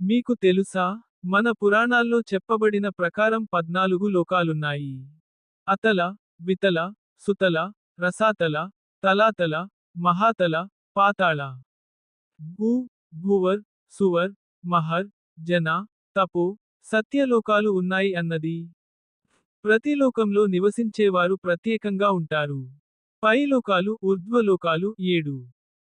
మీకు తెలుసా? మన పురాణాల్లో చెప్పబడిన ప్రకారం పద్నాలుగు లోకాలున్నాయి. అతల వితల సుతల రసాతల తలాతల మహాతల పాతాళ. భూ భువర్ సువర్ మహర్ జన తపో సత్యలోకాలు ఉన్నాయి అన్నది. ప్రతి లోకంలో నివసించేవారు ప్రత్యేకంగా ఉంటారు. పై లోకాలు ఊర్ధ్వలోకాలు ఏడు.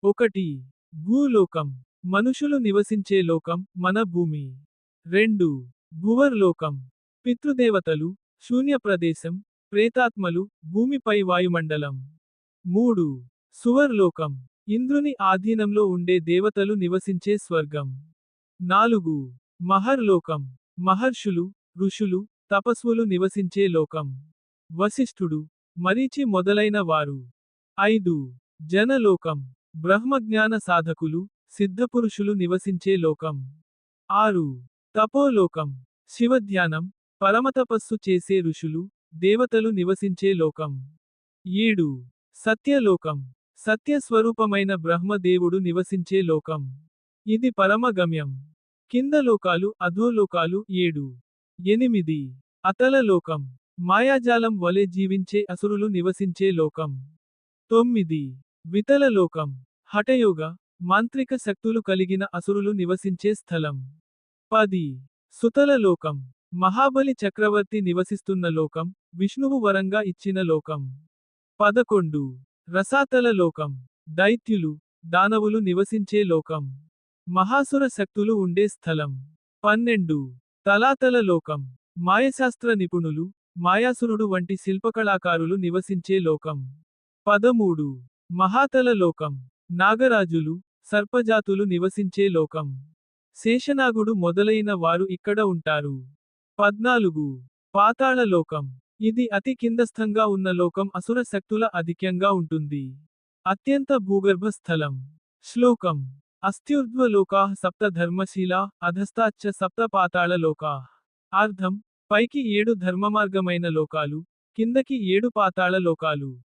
ఒకటి భూలోకం. మనుషులు నివసించే లోకం మన భూమి. రెండు. భువర్లోకం పితృదేవతలు శూన్య ప్రదేశం ప్రేతాత్మలు భూమిపై వాయుమండలం. మూడు. సువర్లోకం ఇంద్రుని ఆధీనంలో ఉండే దేవతలు నివసించే స్వర్గం. నాలుగు. మహర్లోకం మహర్షులు ఋషులు తపస్వులు నివసించే లోకం. వశిష్ఠుడు మరీచి మొదలైన వారు. ఐదు. జనలోకం. బ్రహ్మజ్ఞాన సాధకులు సిద్ధపురుషులు నివసించే లోకం. ఆరు. తపోలోకం. శివధ్యానం. పరమతపస్సు చేసే ఋషులు దేవతలు నివసించే లోకం. ఏడు. సత్యలోకం. సత్యస్వరూపమైన బ్రహ్మదేవుడు నివసించే లోకం. ఇది పరమగమ్యం. కింద లోకాలు అధోలోకాలు ఏడు. ఎనిమిది. అతల లోకం. మాయాజాలం వలె జీవించే అసురులు నివసించే లోకం. తొమ్మిది. వితల లోకం. హఠయోగ మాంత్రిక శక్తులు కలిగిన అసురులు నివసించే స్థలం. పది. సుతల లోకం. మహాబలి చక్రవర్తి నివసిస్తున్న లోకం విష్ణువు వరంగా ఇచ్చిన లోకం. పదకొండు. రసాతల లోకం. దైత్యులు దానవులు నివసించే లోకం. మహాసుర శక్తులు ఉండే స్థలం. పన్నెండు. తలాతల లోకం. మాయశాస్త్ర నిపుణులు మాయాసురుడు వంటి శిల్పకళాకారులు నివసించే లోకం. పదమూడు. మహాతల లోకం. నాగరాజులు సర్పజాతులు నివసించే లోకం. శేషనాగుడు మొదలైన వారు ఇక్కడ ఉంటారు. పద్నాలుగు. పాతాళ లోకం. ఇది అతి కిందస్థంగా ఉన్న లోకం అసుర శక్తుల అధిక్యంగా ఉంటుంది. అత్యంత భూగర్భ స్థలం శ్లోకం అస్త్యుర్ధ్వలోకా సప్త ధర్మశీల అధస్తాచ్చ సప్త పాతాళ లోకా. అర్థం. పైకి ఏడు ధర్మమార్గమైన లోకాలు. కిందకి ఏడు పాతాళ లోకాలు.